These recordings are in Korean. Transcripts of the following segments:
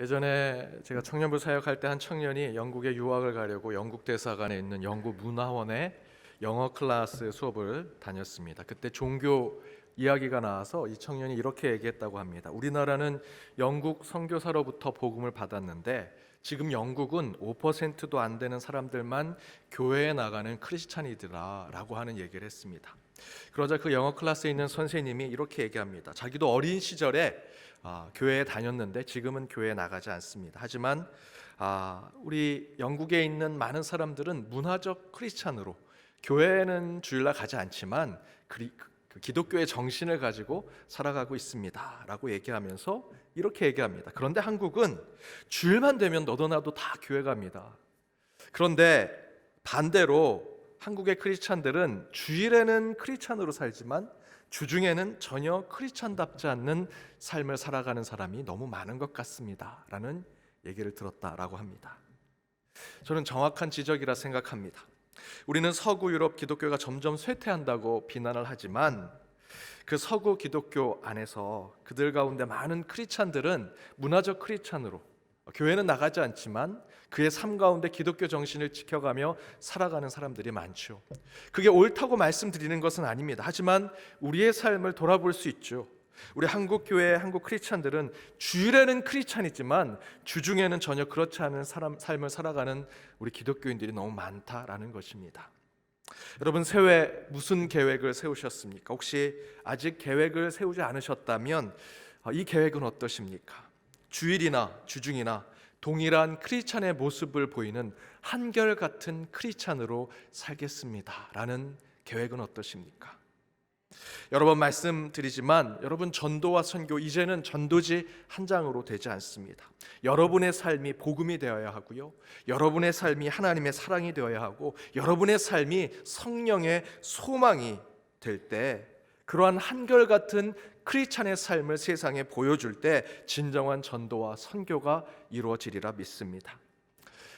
예전에 제가 청년부 사역할 때 한 청년이 영국에 유학을 가려고 영국 대사관에 있는 영국 문화원에 영어 클래스 수업을 다녔습니다. 그때 종교 이야기가 나와서 이 청년이 이렇게 얘기했다고 합니다. 우리나라는 영국 선교사로부터 복음을 받았는데 지금 영국은 5%도 안 되는 사람들만 교회에 나가는 크리스찬이더라라고 하는 얘기를 했습니다. 그러자 그 영어 클래스에 있는 선생님이 이렇게 얘기합니다. 자기도 어린 시절에 아, 교회에 다녔는데 지금은 교회에 나가지 않습니다. 하지만 아, 우리 영국에 있는 많은 사람들은 문화적 크리스찬으로 교회는 주일날 가지 않지만 그리, 그 기독교의 정신을 가지고 살아가고 있습니다 라고 얘기하면서 이렇게 얘기합니다. 그런데 한국은 주일만 되면 너도 나도 다 교회 갑니다. 그런데 반대로 한국의 크리스찬들은 주일에는 크리스찬으로 살지만 주중에는 전혀 크리스찬답지 않는 삶을 살아가는 사람이 너무 많은 것 같습니다 라는 얘기를 들었다라고 합니다. 저는 정확한 지적이라 생각합니다. 우리는 서구 유럽 기독교가 점점 쇠퇴한다고 비난을 하지만 그 서구 기독교 안에서 그들 가운데 많은 크리스찬들은 문화적 크리스찬으로 교회는 나가지 않지만 그의 삶 가운데 기독교 정신을 지켜가며 살아가는 사람들이 많죠. 그게 옳다고 말씀드리는 것은 아닙니다. 하지만 우리의 삶을 돌아볼 수 있죠. 우리 한국 교회 한국 크리스찬들은 주일에는 크리스찬이지만 주중에는 전혀 그렇지 않은 사람 삶을 살아가는 우리 기독교인들이 너무 많다라는 것입니다. 여러분 새해 무슨 계획을 세우셨습니까? 혹시 아직 계획을 세우지 않으셨다면 어, 이 계획은 어떠십니까? 주일이나 주중이나 동일한 크리스찬의 모습을 보이는 한결 같은 크리스찬으로 살겠습니다라는 계획은 어떠십니까? 여러 번 말씀드리지만 여러분 전도와 선교 이제는 전도지 한 장으로 되지 않습니다. 여러분의 삶이 복음이 되어야 하고요. 여러분의 삶이 하나님의 사랑이 되어야 하고 여러분의 삶이 성령의 소망이 될 때 그러한 한결같은 크리스찬의 삶을 세상에 보여줄 때 진정한 전도와 선교가 이루어지리라 믿습니다.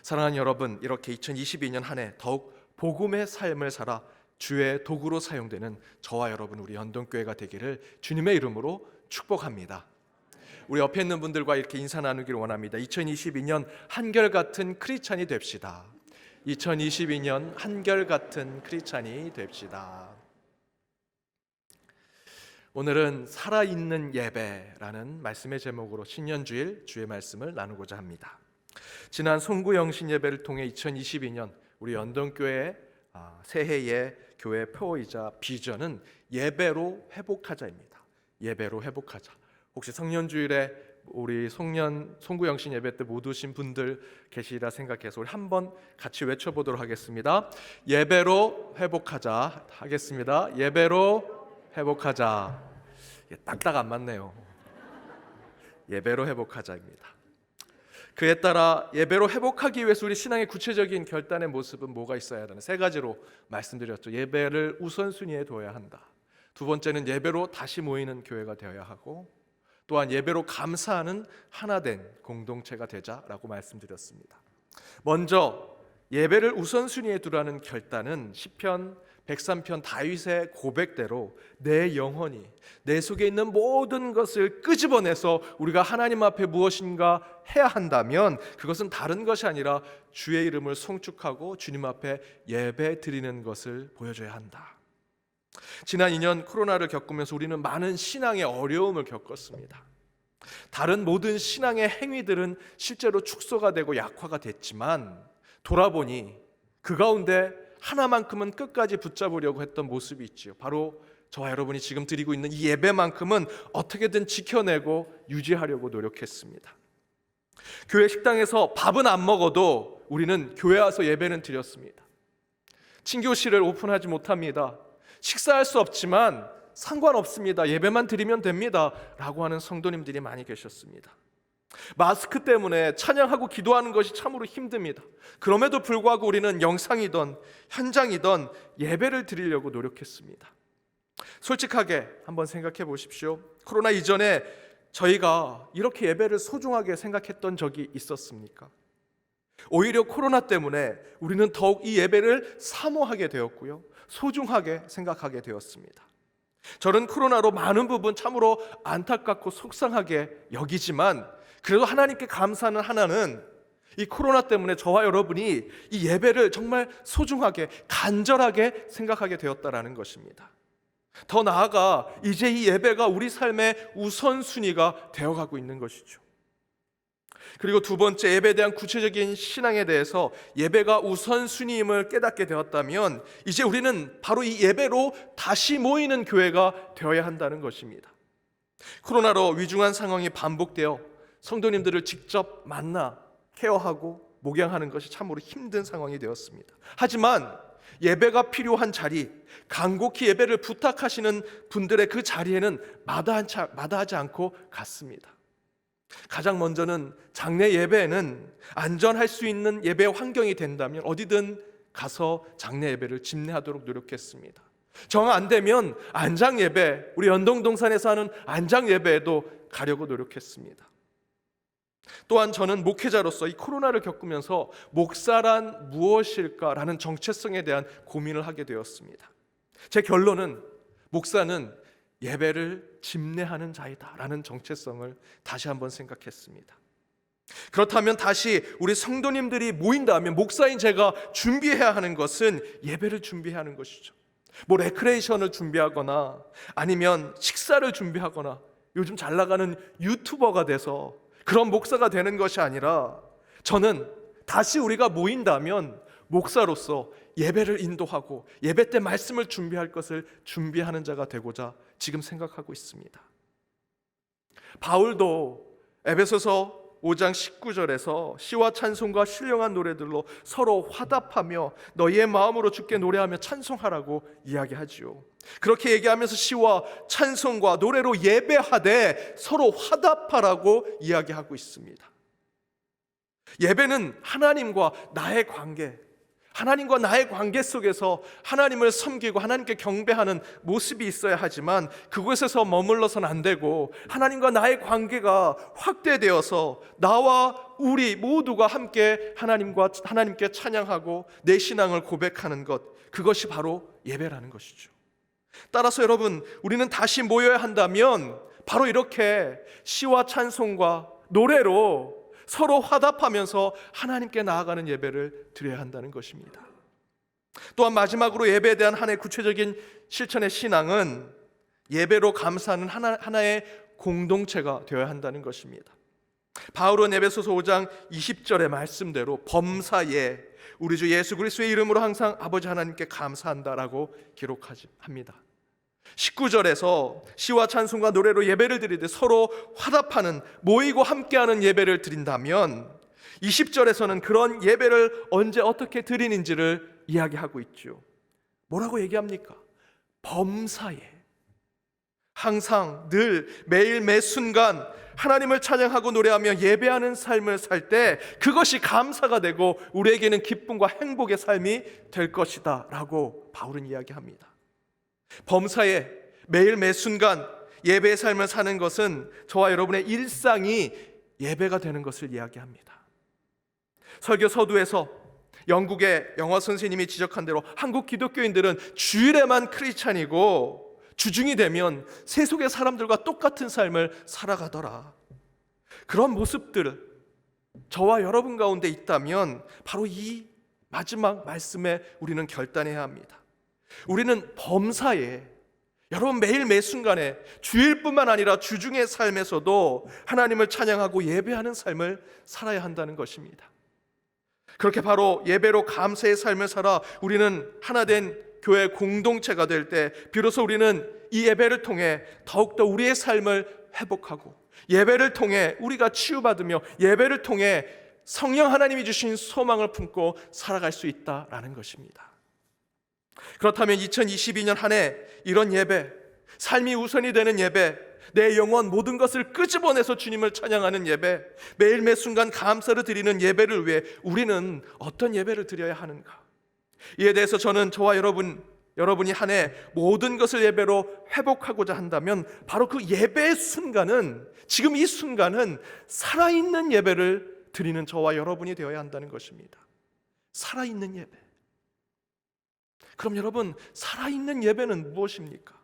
사랑하는 여러분, 이렇게 2022년 한 해 더욱 복음의 삶을 살아 주의 도구로 사용되는 저와 여러분 우리 연동교회가 되기를 주님의 이름으로 축복합니다. 우리 옆에 있는 분들과 이렇게 인사 나누기를 원합니다. 2022년 한결같은 크리스찬이 됩시다. 2022년 한결같은 크리스찬이 됩시다. 오늘은 살아있는 예배라는 말씀의 제목으로 신년주일 주의 말씀을 나누고자 합니다. 지난 송구영신 예배를 통해 2022년 우리 연동교회 아, 새해의 교회 표이자 비전은 예배로 회복하자입니다. 예배로 회복하자. 혹시 성년주일에 우리 송년 송구영신 예배 때 못 오신 분들 계시리라 생각해서 우리 한번 같이 외쳐보도록 하겠습니다. 예배로 회복하자 하겠습니다. 예배로 회복하자. 예, 딱딱 안 맞네요. 예배로 회복하자입니다. 그에 따라 예배로 회복하기 위해서 우리 신앙의 구체적인 결단의 모습은 뭐가 있어야 하는 세 가지로 말씀드렸죠. 예배를 우선순위에 둬야 한다. 두 번째는 예배로 다시 모이는 교회가 되어야 하고 또한 예배로 감사하는 하나된 공동체가 되자라고 말씀드렸습니다. 먼저 예배를 우선순위에 두라는 결단은 시편 103편 다윗의 고백대로 내 영혼이 내 속에 있는 모든 것을 끄집어내서 우리가 하나님 앞에 무엇인가 해야 한다면 그것은 다른 것이 아니라 주의 이름을 송축하고 주님 앞에 예배 드리는 것을 보여줘야 한다. 지난 2년 코로나를 겪으면서 우리는 많은 신앙의 어려움을 겪었습니다. 다른 모든 신앙의 행위들은 실제로 축소가 되고 약화가 됐지만 돌아보니 그 가운데 하나만큼은 끝까지 붙잡으려고 했던 모습이 있지요. 바로 저와 여러분이 지금 드리고 있는 이 예배만큼은 어떻게든 지켜내고 유지하려고 노력했습니다. 교회 식당에서 밥은 안 먹어도 우리는 교회 와서 예배는 드렸습니다. 친교실을 오픈하지 못합니다. 식사할 수 없지만 상관없습니다. 예배만 드리면 됩니다. 라고 하는 성도님들이 많이 계셨습니다. 마스크 때문에 찬양하고 기도하는 것이 참으로 힘듭니다. 그럼에도 불구하고 우리는 영상이던 현장이던 예배를 드리려고 노력했습니다. 솔직하게 한번 생각해 보십시오. 코로나 이전에 저희가 이렇게 예배를 소중하게 생각했던 적이 있었습니까? 오히려 코로나 때문에 우리는 더욱 이 예배를 사모하게 되었고요. 소중하게 생각하게 되었습니다. 저는 코로나로 많은 부분 참으로 안타깝고 속상하게 여기지만 그래도 하나님께 감사하는 하나는 이 코로나 때문에 저와 여러분이 이 예배를 정말 소중하게 간절하게 생각하게 되었다라는 것입니다. 더 나아가 이제 이 예배가 우리 삶의 우선순위가 되어가고 있는 것이죠. 그리고 두 번째 예배에 대한 구체적인 신앙에 대해서 예배가 우선순위임을 깨닫게 되었다면 이제 우리는 바로 이 예배로 다시 모이는 교회가 되어야 한다는 것입니다. 코로나로 위중한 상황이 반복되어 성도님들을 직접 만나 케어하고 목양하는 것이 참으로 힘든 상황이 되었습니다. 하지만 예배가 필요한 자리, 간곡히 예배를 부탁하시는 분들의 그 자리에는 마다하지, 않고 갔습니다. 가장 먼저는 장례 예배에는 안전할 수 있는 예배 환경이 된다면 어디든 가서 장례 예배를 집례하도록 노력했습니다. 정 안 되면 안장 예배, 우리 연동동산에서 하는 안장 예배에도 가려고 노력했습니다. 또한 저는 목회자로서 이 코로나를 겪으면서 목사란 무엇일까라는 정체성에 대한 고민을 하게 되었습니다. 제 결론은 목사는 예배를 집례하는 자이다라는 정체성을 다시 한번 생각했습니다. 그렇다면 다시 우리 성도님들이 모인다면 목사인 제가 준비해야 하는 것은 예배를 준비해야 하는 것이죠. 뭐 레크레이션을 준비하거나 아니면 식사를 준비하거나 요즘 잘 나가는 유튜버가 돼서 그런 목사가 되는 것이 아니라 저는 다시 우리가 모인다면 목사로서 예배를 인도하고 예배 때 말씀을 준비할 것을 준비하는 자가 되고자 지금 생각하고 있습니다. 바울도 에베소서 5장 19절에서 시와 찬송과 신령한 노래들로 서로 화답하며 너희의 마음으로 주께 노래하며 찬송하라고 이야기하지요. 그렇게 얘기하면서 시와 찬송과 노래로 예배하되 서로 화답하라고 이야기하고 있습니다. 예배는 하나님과 나의 관계, 하나님과 나의 관계 속에서 하나님을 섬기고 하나님께 경배하는 모습이 있어야 하지만 그곳에서 머물러서는 안 되고 하나님과 나의 관계가 확대되어서 나와 우리 모두가 함께 하나님과 하나님께 찬양하고 내 신앙을 고백하는 것 그것이 바로 예배라는 것이죠. 따라서 여러분 우리는 다시 모여야 한다면 바로 이렇게 시와 찬송과 노래로 서로 화답하면서 하나님께 나아가는 예배를 드려야 한다는 것입니다. 또한 마지막으로 예배에 대한 하나의 구체적인 실천의 신앙은 예배로 감사하는 하나, 하나의 공동체가 되어야 한다는 것입니다. 바울은 에베소서 5장 20절의 말씀대로 범사에 우리 주 예수 그리스도의 이름으로 항상 아버지 하나님께 감사한다라고 기록합니다. 19절에서 시와 찬송과 노래로 예배를 드리되 서로 화답하는 모이고 함께하는 예배를 드린다면 20절에서는 그런 예배를 언제 어떻게 드리는지를 이야기하고 있죠. 뭐라고 얘기합니까? 범사에 항상 늘 매일 매 순간 하나님을 찬양하고 노래하며 예배하는 삶을 살 때 그것이 감사가 되고 우리에게는 기쁨과 행복의 삶이 될 것이다라고 바울은 이야기합니다. 범사에 매일 매 순간 예배의 삶을 사는 것은 저와 여러분의 일상이 예배가 되는 것을 이야기합니다. 설교 서두에서 영국의 영어 선생님이 지적한 대로 한국 기독교인들은 주일에만 크리스찬이고 주중이 되면 세속의 사람들과 똑같은 삶을 살아가더라. 그런 모습들 저와 여러분 가운데 있다면 바로 이 마지막 말씀에 우리는 결단해야 합니다. 우리는 범사에 여러분 매일 매 순간에 주일뿐만 아니라 주중의 삶에서도 하나님을 찬양하고 예배하는 삶을 살아야 한다는 것입니다. 그렇게 바로 예배로 감사의 삶을 살아 우리는 하나 된 교회 공동체가 될 때 비로소 우리는 이 예배를 통해 더욱더 우리의 삶을 회복하고 예배를 통해 우리가 치유받으며 예배를 통해 성령 하나님이 주신 소망을 품고 살아갈 수 있다라는 것입니다. 그렇다면 2022년 한 해 이런 예배, 삶이 우선이 되는 예배, 내 영혼 모든 것을 끄집어내서 주님을 찬양하는 예배, 매일 매 순간 감사를 드리는 예배를 위해 우리는 어떤 예배를 드려야 하는가? 이에 대해서 저는 저와 여러분 여러분이 한 해 모든 것을 예배로 회복하고자 한다면 바로 그 예배의 순간은 지금 이 순간은 살아있는 예배를 드리는 저와 여러분이 되어야 한다는 것입니다. 살아있는 예배. 그럼 여러분 살아있는 예배는 무엇입니까?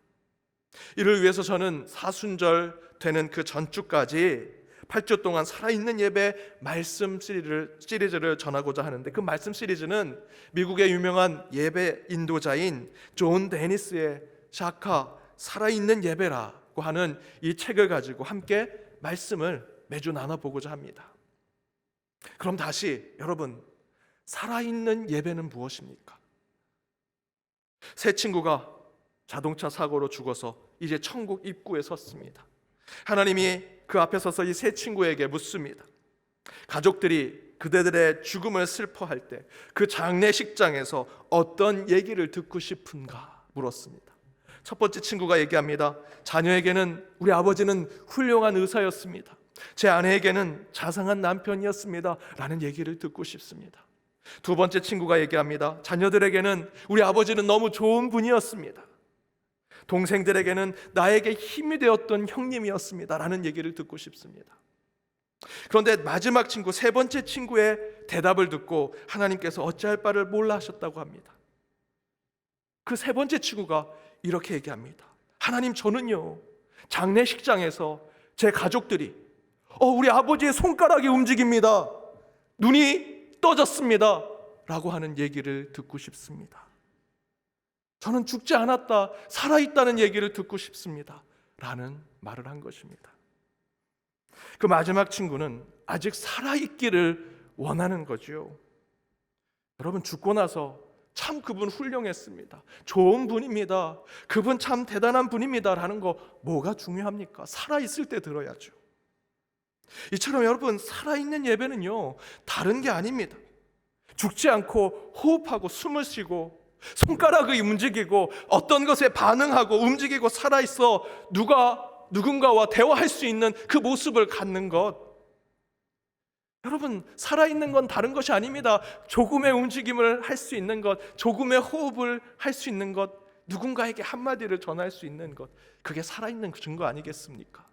이를 위해서 저는 사순절 되는 그 전주까지 8주 동안 살아있는 예배 말씀 시리즈를, 시리즈를 전하고자 하는데 그 말씀 시리즈는 미국의 유명한 예배 인도자인 존 데니스의 샤카 살아있는 예배라고 하는 이 책을 가지고 함께 말씀을 매주 나눠보고자 합니다. 그럼 다시 여러분 살아있는 예배는 무엇입니까? 새 친구가 자동차 사고로 죽어서 이제 천국 입구에 섰습니다. 하나님이 그 앞에 서서 이새 친구에게 묻습니다. 가족들이 그대들의 죽음을 슬퍼할 때 그 장례식장에서 어떤 얘기를 듣고 싶은가 물었습니다. 첫 번째 친구가 얘기합니다. 자녀에게는 우리 아버지는 훌륭한 의사였습니다. 제 아내에게는 자상한 남편이었습니다. 라는 얘기를 듣고 싶습니다. 두 번째 친구가 얘기합니다. 자녀들에게는 우리 아버지는 너무 좋은 분이었습니다. 동생들에게는 나에게 힘이 되었던 형님이었습니다. 라는 얘기를 듣고 싶습니다. 그런데 마지막 친구, 세 번째 친구의 대답을 듣고 하나님께서 어찌할 바를 몰라 하셨다고 합니다. 그 세 번째 친구가 이렇게 얘기합니다. 하나님, 저는요, 장례식장에서 제 가족들이, 어, 우리 아버지의 손가락이 움직입니다. 눈이 떠졌습니다. 라고 하는 얘기를 듣고 싶습니다. 저는 죽지 않았다, 살아있다는 얘기를 듣고 싶습니다. 라는 말을 한 것입니다. 그 마지막 친구는 아직 살아있기를 원하는 거죠. 여러분, 죽고 나서 참 그분 훌륭했습니다. 좋은 분입니다. 그분 참 대단한 분입니다. 라는 거 뭐가 중요합니까? 살아있을 때 들어야죠. 이처럼 여러분, 살아있는 예배는요, 다른 게 아닙니다. 죽지 않고 호흡하고 숨을 쉬고 손가락이 움직이고 어떤 것에 반응하고 움직이고 살아있어 누가 누군가와 대화할 수 있는 그 모습을 갖는 것. 여러분, 살아있는 건 다른 것이 아닙니다. 조금의 움직임을 할 수 있는 것, 조금의 호흡을 할 수 있는 것, 누군가에게 한마디를 전할 수 있는 것. 그게 살아있는 증거 아니겠습니까?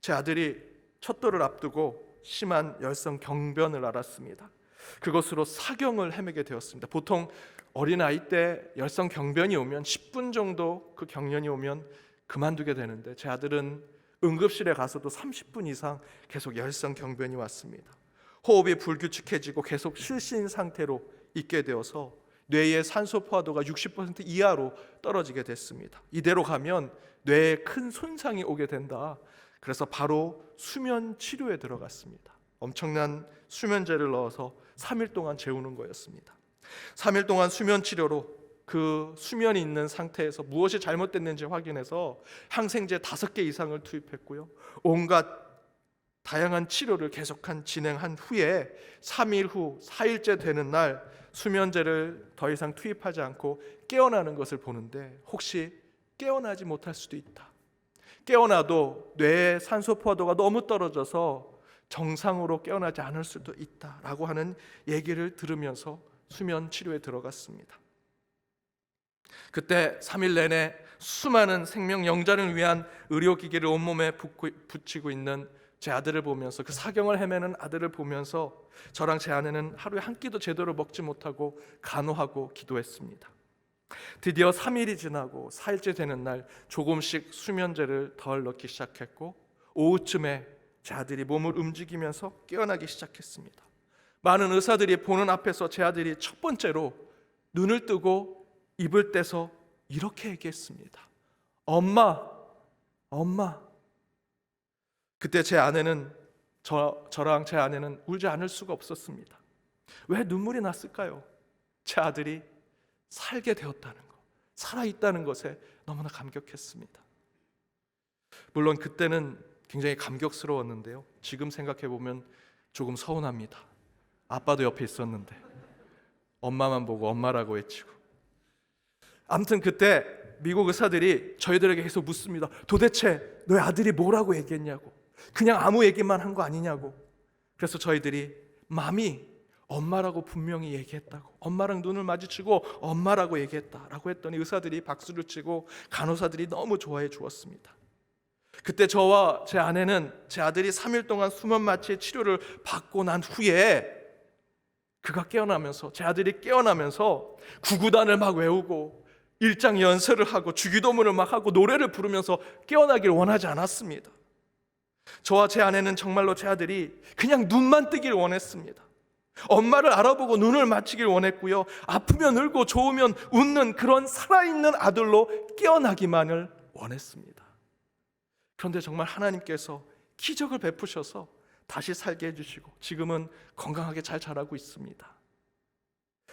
제 아들이 첫돌을 앞두고 심한 열성 경변을 알았습니다. 그것으로 사경을 헤매게 되었습니다. 보통 어린 아이 때 열성 경변이 오면 10분 정도 그 경련이 오면 그만두게 되는데 제 아들은 응급실에 가서도 30분 이상 계속 열성 경변이 왔습니다. 호흡이 불규칙해지고 계속 실신 상태로 있게 되어서 뇌의 산소 포화도가 60% 이하로 떨어지게 됐습니다. 이대로 가면 뇌에 큰 손상이 오게 된다. 그래서 바로 수면 치료에 들어갔습니다. 엄청난 수면제를 넣어서 3일 동안 재우는 거였습니다. 3일 동안 수면 치료로 그 수면이 있는 상태에서 무엇이 잘못됐는지 확인해서 항생제 5개 이상을 투입했고요. 온갖 다양한 치료를 계속한 진행한 후에 3일 후 4일째 되는 날 수면제를 더 이상 투입하지 않고 깨어나는 것을 보는데 혹시 깨어나지 못할 수도 있다. 깨어나도 뇌의 산소 포화도가 너무 떨어져서 정상으로 깨어나지 않을 수도 있다라고 하는 얘기를 들으면서 수면 치료에 들어갔습니다. 그때 3일 내내 수많은 생명 영자를 위한 의료 기기를 온몸에 붙이고 있는 제 아들을 보면서 그 사경을 헤매는 아들을 보면서 저랑 제 아내는 하루에 한 끼도 제대로 먹지 못하고 간호하고 기도했습니다. 드디어 3일이 지나고 4일째 되는 날 조금씩 수면제를 덜 넣기 시작했고 오후쯤에 제 아들이 몸을 움직이면서 깨어나기 시작했습니다. 많은 의사들이 보는 앞에서 제 아들이 첫 번째로 눈을 뜨고 입을 떼서 이렇게 얘기했습니다. 엄마, 엄마. 그때 제 아내는 저, 저랑 제 아내는 울지 않을 수가 없었습니다. 왜 눈물이 났을까요? 제 아들이 살게 되었다는 것, 살아있다는 것에 너무나 감격했습니다. 물론 그때는 굉장히 감격스러웠는데요. 지금 생각해 보면 조금 서운합니다. 아빠도 옆에 있었는데 엄마만 보고 엄마라고 외치고. 아무튼 그때 미국 의사들이 저희들에게 계속 묻습니다. 도대체 너희 아들이 뭐라고 얘기했냐고. 그냥 아무 얘기만 한 거 아니냐고. 그래서 저희들이 맘이 엄마라고 분명히 얘기했다고. 엄마랑 눈을 마주치고 엄마라고 얘기했다라고 했더니 의사들이 박수를 치고 간호사들이 너무 좋아해 주었습니다. 그때 저와 제 아내는 제 아들이 3일 동안 수면 마취의 치료를 받고 난 후에 그가 깨어나면서 제 아들이 깨어나면서 구구단을 막 외우고 일장 연설을 하고 주기도문을 막 하고 노래를 부르면서 깨어나기를 원하지 않았습니다. 저와 제 아내는 정말로 제 아들이 그냥 눈만 뜨기를 원했습니다. 엄마를 알아보고 눈을 맞추길 원했고요. 아프면 울고 좋으면 웃는 그런 살아있는 아들로 깨어나기만을 원했습니다. 그런데 정말 하나님께서 기적을 베푸셔서 다시 살게 해주시고 지금은 건강하게 잘 자라고 있습니다.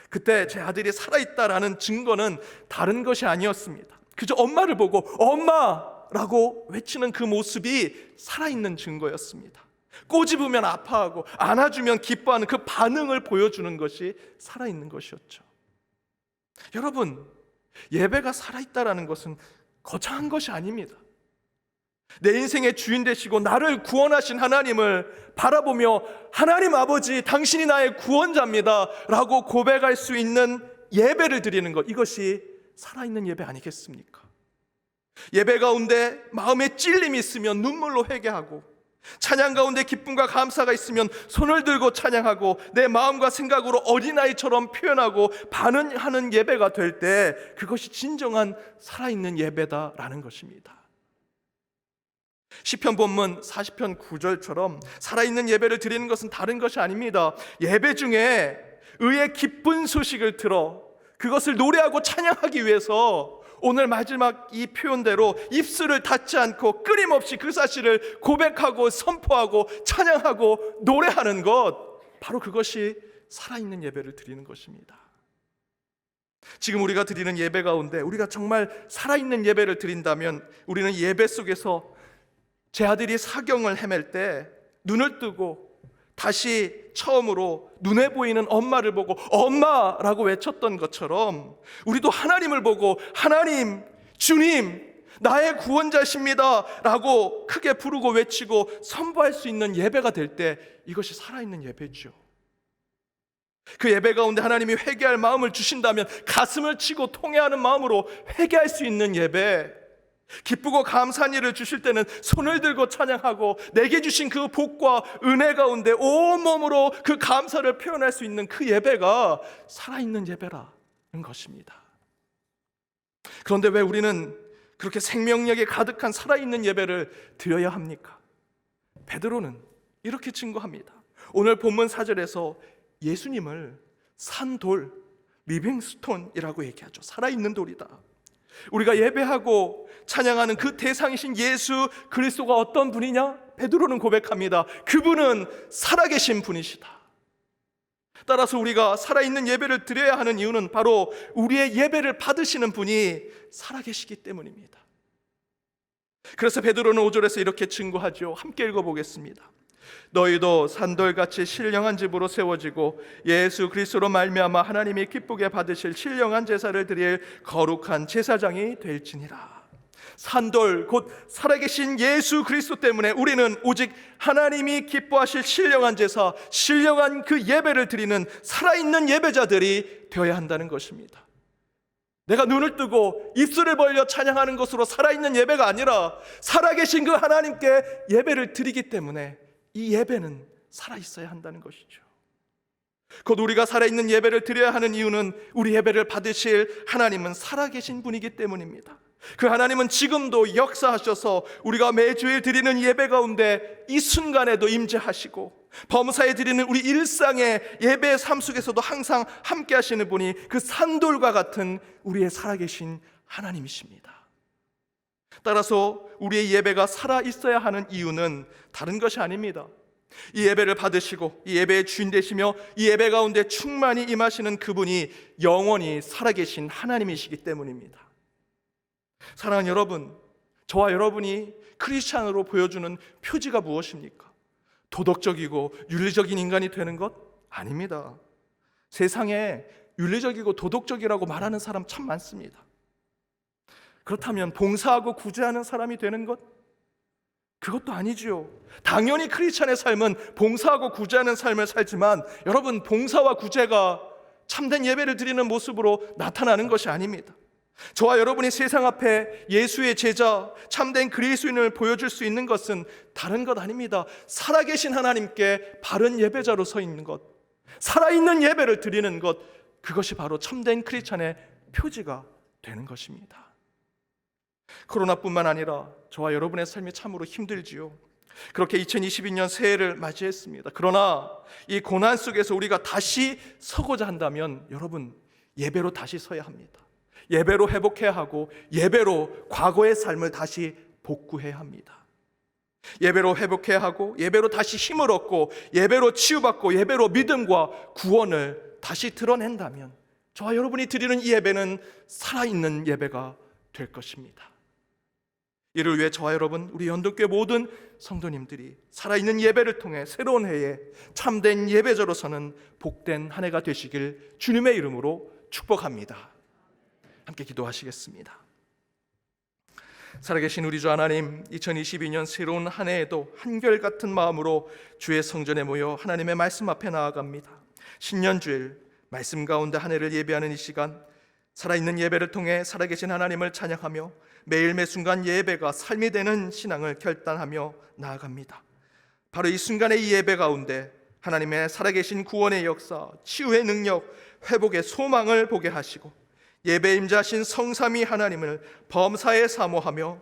그때 제 아들이 살아있다라는 증거는 다른 것이 아니었습니다. 그저 엄마를 보고 엄마라고 외치는 그 모습이 살아있는 증거였습니다. 꼬집으면 아파하고 안아주면 기뻐하는 그 반응을 보여주는 것이 살아있는 것이었죠. 여러분, 예배가 살아있다라는 것은 거창한 것이 아닙니다. 내 인생의 주인 되시고 나를 구원하신 하나님을 바라보며 하나님 아버지 당신이 나의 구원자입니다 라고 고백할 수 있는 예배를 드리는 것 이것이 살아있는 예배 아니겠습니까? 예배 가운데 마음에 찔림이 있으면 눈물로 회개하고 찬양 가운데 기쁨과 감사가 있으면 손을 들고 찬양하고 내 마음과 생각으로 어린아이처럼 표현하고 반응하는 예배가 될 때 그것이 진정한 살아있는 예배다라는 것입니다. 시편 본문 40편 9절처럼 살아있는 예배를 드리는 것은 다른 것이 아닙니다. 예배 중에 의의 기쁜 소식을 들어 그것을 노래하고 찬양하기 위해서 오늘 마지막 이 표현대로 입술을 닫지 않고 끊임없이 그 사실을 고백하고 선포하고 찬양하고 노래하는 것 바로 그것이 살아있는 예배를 드리는 것입니다. 지금 우리가 드리는 예배 가운데 우리가 정말 살아있는 예배를 드린다면 우리는 예배 속에서 제 아들이 사경을 헤맬 때 눈을 뜨고 다시 처음으로 눈에 보이는 엄마를 보고 엄마라고 외쳤던 것처럼 우리도 하나님을 보고 하나님, 주님, 나의 구원자십니다 라고 크게 부르고 외치고 선포할 수 있는 예배가 될 때 이것이 살아있는 예배죠. 그 예배 가운데 하나님이 회개할 마음을 주신다면 가슴을 치고 통회하는 마음으로 회개할 수 있는 예배 기쁘고 감사한 일을 주실 때는 손을 들고 찬양하고 내게 주신 그 복과 은혜 가운데 온몸으로 그 감사를 표현할 수 있는 그 예배가 살아있는 예배라는 것입니다. 그런데 왜 우리는 그렇게 생명력이 가득한 살아있는 예배를 드려야 합니까? 베드로는 이렇게 증거합니다. 오늘 본문 사절에서 예수님을 산돌, 리빙스톤이라고 얘기하죠. 살아있는 돌이다. 우리가 예배하고 찬양하는 그 대상이신 예수 그리스도가 어떤 분이냐? 베드로는 고백합니다. 그분은 살아계신 분이시다. 따라서 우리가 살아있는 예배를 드려야 하는 이유는 바로 우리의 예배를 받으시는 분이 살아계시기 때문입니다. 그래서 베드로는 5절에서 이렇게 증거하죠. 함께 읽어보겠습니다. 너희도 산돌같이 신령한 집으로 세워지고 예수 그리스도로 말미암아 하나님이 기쁘게 받으실 신령한 제사를 드릴 거룩한 제사장이 될지니라. 산돌 곧 살아계신 예수 그리스도 때문에 우리는 오직 하나님이 기뻐하실 신령한 제사, 신령한 그 예배를 드리는 살아있는 예배자들이 되어야 한다는 것입니다. 내가 눈을 뜨고 입술을 벌려 찬양하는 것으로 살아있는 예배가 아니라 살아계신 그 하나님께 예배를 드리기 때문에 이 예배는 살아 있어야 한다는 것이죠. 곧 우리가 살아있는 예배를 드려야 하는 이유는 우리 예배를 받으실 하나님은 살아계신 분이기 때문입니다. 그 하나님은 지금도 역사하셔서 우리가 매주일 드리는 예배 가운데 이 순간에도 임재하시고 범사에 드리는 우리 일상의 예배의 삶 속에서도 항상 함께 하시는 분이 그 산돌과 같은 우리의 살아계신 하나님이십니다. 따라서 우리의 예배가 살아 있어야 하는 이유는 다른 것이 아닙니다. 이 예배를 받으시고 이 예배의 주인 되시며 이 예배 가운데 충만히 임하시는 그분이 영원히 살아계신 하나님이시기 때문입니다. 사랑하는 여러분, 저와 여러분이 크리스찬으로 보여주는 표지가 무엇입니까? 도덕적이고 윤리적인 인간이 되는 것 아닙니다. 세상에 윤리적이고 도덕적이라고 말하는 사람 참 많습니다. 그렇다면 봉사하고 구제하는 사람이 되는 것? 그것도 아니지요. 당연히 크리스찬의 삶은 봉사하고 구제하는 삶을 살지만 여러분 봉사와 구제가 참된 예배를 드리는 모습으로 나타나는 것이 아닙니다. 저와 여러분이 세상 앞에 예수의 제자, 참된 그리스도인을 보여줄 수 있는 것은 다른 것 아닙니다. 살아계신 하나님께 바른 예배자로 서 있는 것, 살아있는 예배를 드리는 것, 그것이 바로 참된 크리스찬의 표지가 되는 것입니다. 코로나뿐만 아니라 저와 여러분의 삶이 참으로 힘들지요. 그렇게 2022년 새해를 맞이했습니다. 그러나 이 고난 속에서 우리가 다시 서고자 한다면 여러분 예배로 다시 서야 합니다. 예배로 회복해야 하고 예배로 과거의 삶을 다시 복구해야 합니다. 예배로 회복해야 하고 예배로 다시 힘을 얻고 예배로 치유받고 예배로 믿음과 구원을 다시 드러낸다면 저와 여러분이 드리는 이 예배는 살아있는 예배가 될 것입니다. 이를 위해 저와 여러분 우리 연동교회 모든 성도님들이 살아있는 예배를 통해 새로운 해에 참된 예배자로 서는 복된 한 해가 되시길 주님의 이름으로 축복합니다. 함께 기도하시겠습니다. 살아계신 우리 주 하나님, 2022년 새로운 한 해에도 한결같은 마음으로 주의 성전에 모여 하나님의 말씀 앞에 나아갑니다. 신년 주일 말씀 가운데 한 해를 예배하는 이 시간, 살아있는 예배를 통해 살아계신 하나님을 찬양하며 매일 매 순간 예배가 삶이 되는 신앙을 결단하며 나아갑니다. 바로 이 순간의 이 예배 가운데 하나님의 살아계신 구원의 역사, 치유의 능력, 회복의 소망을 보게 하시고 예배 임자신 성삼위 하나님을 범사에 사모하며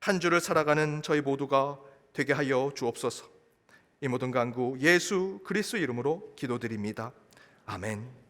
한 주를 살아가는 저희 모두가 되게 하여 주옵소서. 이 모든 간구 예수 그리스도 이름으로 기도드립니다. 아멘.